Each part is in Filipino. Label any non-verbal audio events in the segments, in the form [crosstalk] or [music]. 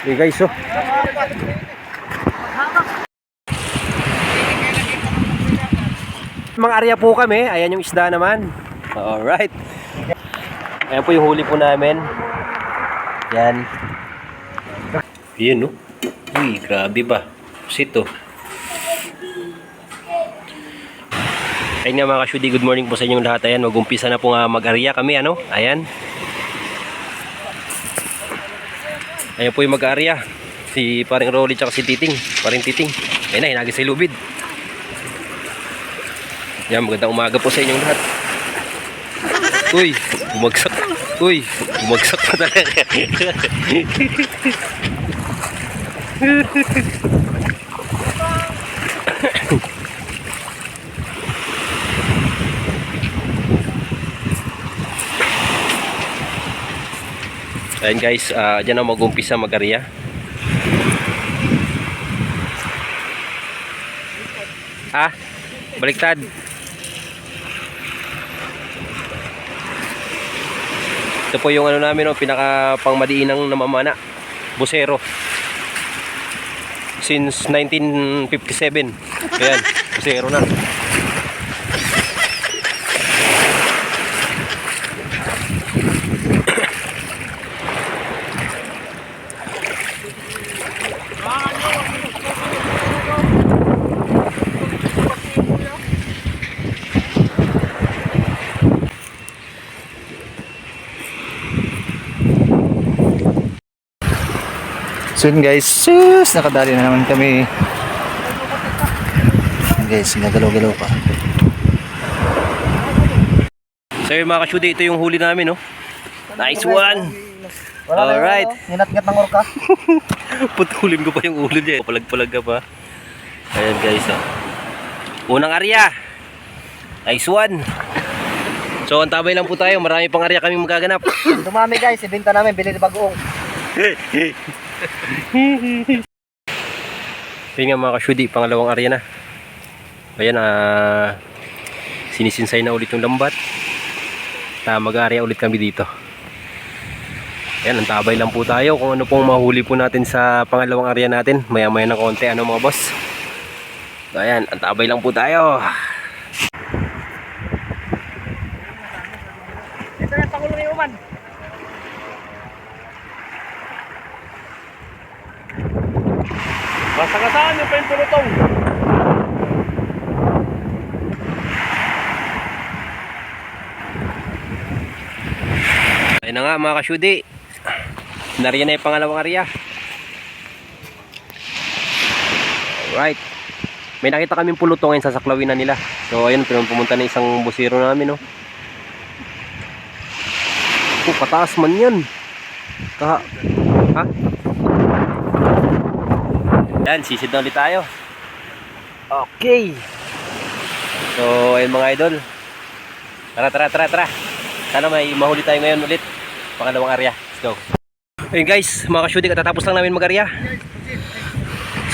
Okay guys, oh. Mga area po kami. Ayan yung isda naman. Alright. Ayan po yung huli po namin. Yan. Yan, no? Uy, grabe ba? Sito. Ayun nga mga kasyudi, good morning po sa inyong lahat. Ayan, mag-umpisa na po nga mag-area kami, ano? Ayan. Ayan po yung mag-area. Si paring Rolly tsaka si Titing. Paring Titing. Ayun na, hinagis sa lubid. Yan, magandang umaga po sa inyong lahat. Uy, bumagsak. Uy, bumagsak pa talaga. [laughs] Ayan guys, uh, dyan na mag-umpisa mag-area. Ha? Baliktad. Ito po yung ano namin, oh, pinaka pangmadiinang namamana. Busero. Since 1957. Ayan, busero na. So yun guys, sus, nakadali na naman kami. Yun guys, nagalaw-galaw pa. So yun mga kasyudi, ito yung huli namin, no? Nice one! Alright. Ninat-ngat ng orka. [laughs] Putulin ko pa yung ulo niya. Palag-palag ka pa. Ayan guys, oh. Unang area. Nice one. So, antabay lang po tayo. Marami pang area kami magaganap. Dumami guys, ibenta namin, bili bagoong. [laughs] Yun nga mga kasyudi, pangalawang area na. Ayan, ah... sinisinsay na ulit yung lambat. Ta mag-area ulit kami dito. Ayan, antabay lang po tayo kung ano pong mahuli po natin sa pangalawang area natin. Maya-maya ng konti, ano mga boss. Ayan, antabay lang po tayo. Ito na, pangulo ni Uman. Yung pulutong. Ayun na nga mga kasyudi. Nariyan na yung pangalawang area. Alright. May nakita kaming pulutong ngayon sa saklawin na nila. So ayun, pumunta na isang busiro namin. No? Oh, pataas man yan. Kaha. Ha? Yan, sisid na ulit tayo. Okay. So, ayun mga idol. Tara, tara, tara, tara. Sana may mahuli tayo ngayon ulit. Pangalawang area. Let's go. Ayun guys, mga kasyudi, katatapos lang namin mag-area.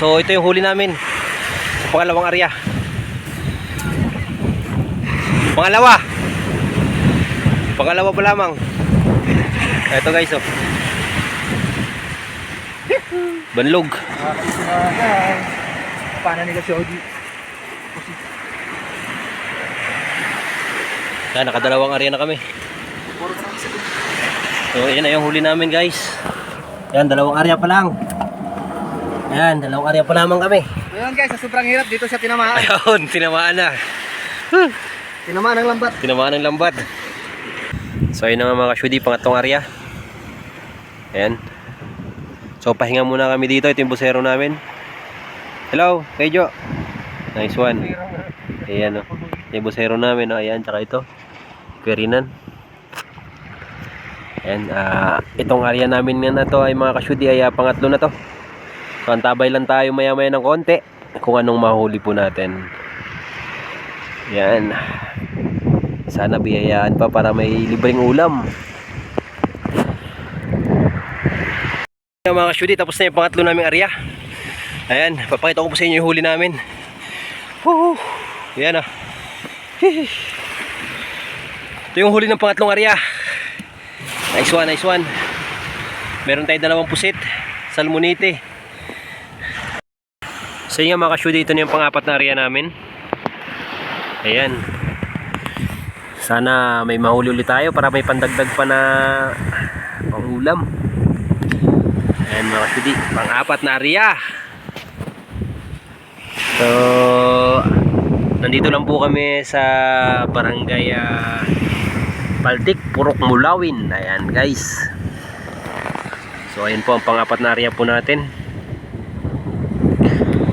So, ito yung huli namin. Sa pangalawang area. Pangalawa. Pangalawa pa lamang. Ito guys, oh. Banlog. Paano nila si Ogie? Yan, nakadalawang area na kami. So, yan na yung huli namin guys. Yan, dalawang area pa lang. Yan, dalawang area pa lamang kami. Ayun guys, sa sobrang hirap, dito siya tinamaan. Ayun, [laughs] tinamaan na. Tinamaan ng lambat. Tinamaan ng lambat. So, ayun na nga mga kasyudi, pangatlong area. Ayan. So, pahinga muna kami dito. Ito yung busero namin. Hello, kay Jo. Nice one. Ayan o. Yung busero namin. Oh. Ayan, tsaka ito. Querinan. Ayan, ah, itong area namin nga na to ay mga kasyudi ay ah, pangatlo na to. So, antabay lang tayo maya maya ng konti kung anong mahuli po natin. Yan. Sana biyayaan pa para may libreng ulam. Mga kasyudi, tapos na yung pangatlo naming area. Ayan, papakita ko po sa inyo yung huli namin. Woo! Ayan ah. Ito yung huli ng pangatlong area. Nice one, nice one. Meron tayong dalawang pusit. Salmonite. So yun nga mga kasyudi, ito na yung pang-apat na area namin. Ayan. Sana may mahuli ulit tayo para may pandagdag pa na pangulam. Ayan mga kasyudi, pang-apat na area. So, nandito lang po kami sa barangay Paltik, Purok Mulawin. Ayan guys. So ayun po ang pang-apat na area po natin.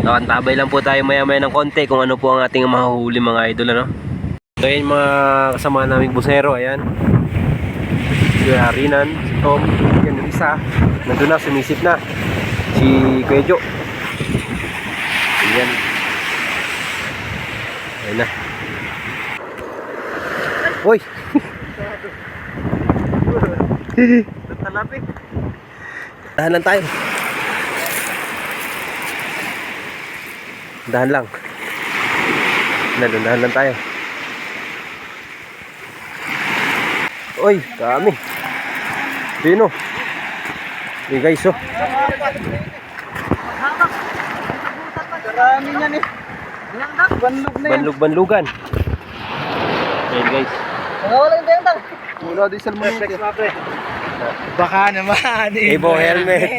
So antabay lang po tayo maya maya ng konti kung ano po ang ating mahuhuli mga idol ano. So ayun mga kasama naming busero, ayan. Si Arinan, si Tom, yan yung isa. Nandun na, sumisip na. Si Kwejo. Ayan. Ayun na. Uy! Talapit. Dahan lang tayo. Dahan lang. Dahan, lang tayo. Uy, dami. Sino? Hey guys, oh. Karami niyan eh. Banlog na yan. Banlug-banlugan. Ayan guys. Nawalan tayo tang. Wala salmonite. Baka naman. Evo helmet.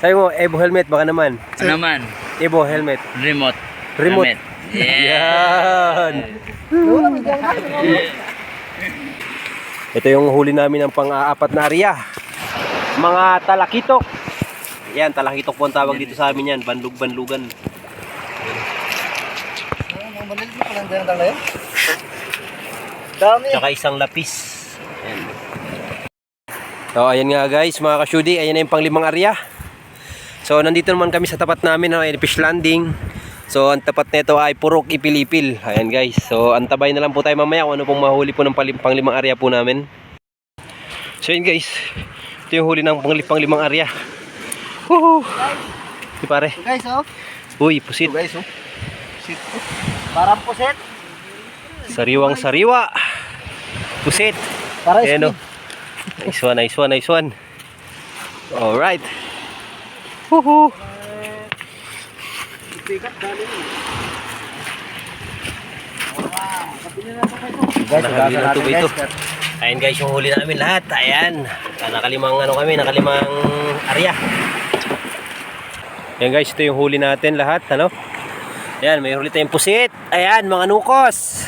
Sabi mo, Evo helmet, baka naman. Ano naman? Evo helmet. Remote. Remote. Helmet. Yeah. Yan. Ito yung huli namin ng pang-aapat na area. Mga talakitok. Yan, talakitok po ang tawag dito sa amin yan. Yan. Dami. Tsaka isang lapis. Ayan. So, ayan nga guys, mga kasyudi. Ayan na yung panglimang area. So, nandito naman kami sa tapat namin, no, fish landing. So, ang tapat nito ay purok ipilipil. Ayan guys. So, antabay na lang po tayo mamaya kung ano pong mahuli po ng panglimang area po namin. So, yun guys. Ito yung huli ng pangli- panglimang area. Woohoo! Di pare. Guys, oh. Uy, pusit. guys, oh. Shit. Parang puset. Sariwang sariwa. Pusit. Para Ayan o. Nice one, nice one, nice one. Alright. Woohoo! Guys, Nakabili ng tubig ito. Ayan guys, yung huli namin lahat. Ayan. Nakalimang ano kami, nakalimang area. Ayan guys, ito yung huli natin lahat. Ano? Ayan, may huli tayong pusit. Ayan, mga nukos.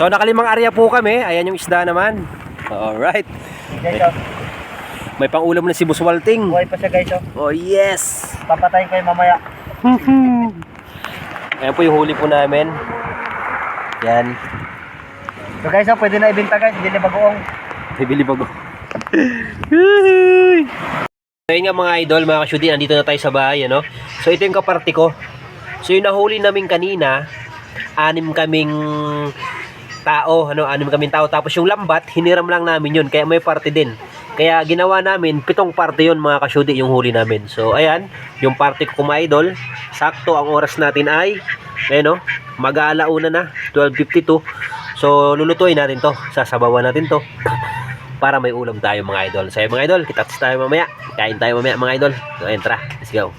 So, nakalimang area po kami. Ayan yung isda naman. Alright. Guys, oh. May pangulam na si Buswalting. Buhay pa siya, guys, oh. Oh yes! Papatayin yung mamaya. [laughs] Ayan po yung huli po namin. Yan. So, guys, oh, pwede na ibenta, guys. Na bagoong. Bibili bago. Ayun nga mga idol, mga kasyudi, nandito na tayo sa bahay, ano? So ito yung kaparte ko. So yung nahuli namin kanina, anim kaming tao, ano, anim kaming tao. Tapos yung lambat, hiniram lang namin yun, kaya may parte din. Kaya ginawa namin, pitong parte yun mga kasyudi, yung huli namin. So ayan, yung parte ko mga idol, sakto ang oras natin ay, ayun no, mag-aalauna na, 12.52. So lulutuin natin to, sasabawan natin to [laughs] para may ulam tayo mga idol. So, mga idol, kita tayo mamaya. Kain tayo mamaya mga idol. So, ayun, tara. Let's go.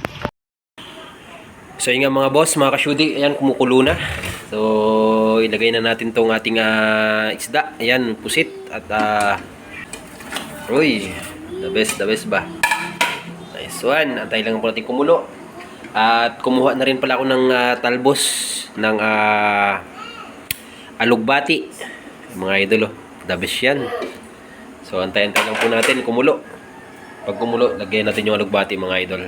So, yun nga mga boss, mga kasyudi. Ayan, kumukulo na. So, ilagay na natin tong ating ah, isda. Ayan, pusit. At, ah, uy, the best, the best ba? Nice one. Antay lang po natin kumulo. At kumuha na rin pala ako ng ah, talbos ng ah, alugbati. Mga idol, oh. The best yan. So, antayin-antay lang po natin kumulo. Pag kumulo, lagyan natin yung alugbati mga idol.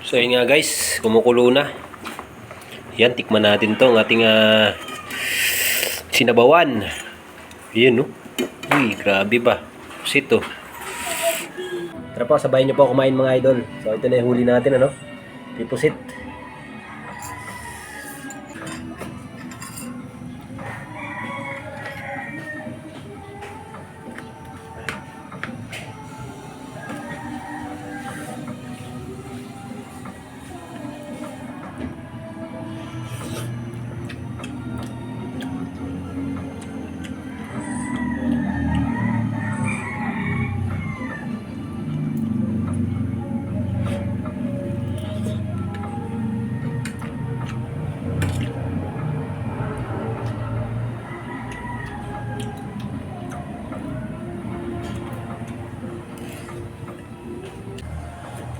So, yun nga guys, kumukulo na. Yan, tikman natin to ang ating ah, sinabawan. Yan, no? Uy, grabe ba? Sito. Tara po, sabayan niyo po kumain mga idol. So, ito na yung huli natin, ano? Pipusit.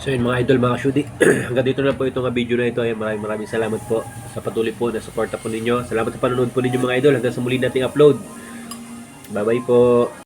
So yun mga idol, mga shudi. [clears throat] Hanggang dito na po itong video na ito. Ay maraming maraming salamat po sa patuloy po na suporta po ninyo. Salamat sa panonood po ninyo mga idol. Hanggang sa muli nating upload. Bye bye po.